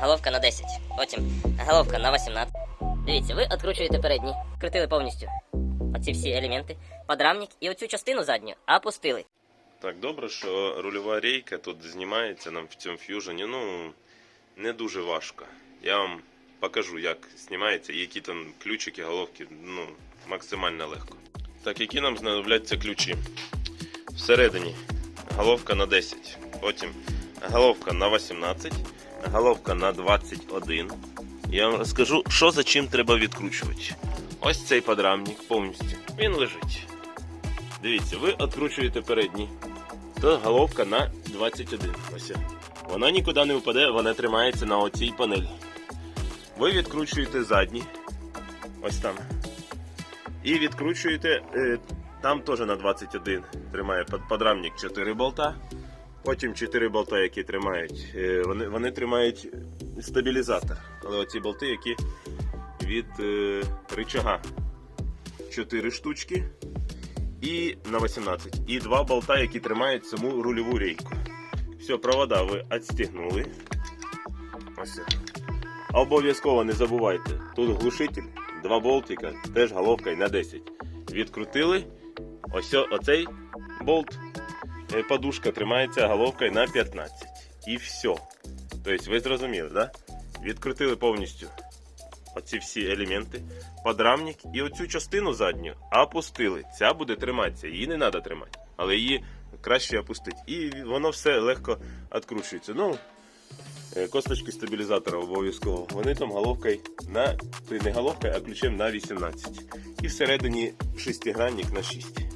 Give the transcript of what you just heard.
головка на 10, потім головка на 18. Дивіться, ви відкручуєте передні, крутили повністю оці всі елементи, подрамник і оцю частину задню опустили. Так, добре, що рульова рейка тут знімається нам в цьому ф'южені. Ну, не дуже важко. Я вам покажу, як знімається, які там ключики, головки, ну, максимально легко. Так, які нам знадобляться ключі? Всередині головка на 10, потім головка на 18, головка на 21. Я вам розкажу, що за чим треба відкручувати. Ось цей подрамник повністю. Він лежить. Дивіться, ви відкручуєте передній. То головка на 21. Ось. Вона нікуди не впаде, вона тримається на оцій панелі. Ви відкручуєте задній. Ось там. І відкручуєте. е, там теж на 21 тримає подрамник 4 болта. Потім 4 болта, які тримають. е, вони, вони тримають стабілізатор. Але оці болти, які від е, рычага. 4 штучки і на 18. І два болта, які тримають саму рульову рейку. Все, провода ви відстігнули. Ось. Обов'язково не забувайте. Тут глушитель, два болтика, теж головкою на 10. Відкрутили. Ось оцей болт. Е, Подушка тримається головкою на 15. І все. Тобто ви зрозуміли, да? Відкрутили повністю оці всі елементи, подрамник і оцю частину задню опустили. Ця буде триматися, її не треба тримати, але її краще опустити. І воно все легко відкручується. Ну, е, косточки стабілізатора обов'язково. Вони там головкою на не головкою, а ключем на 18. І всередині шестигранник на 6.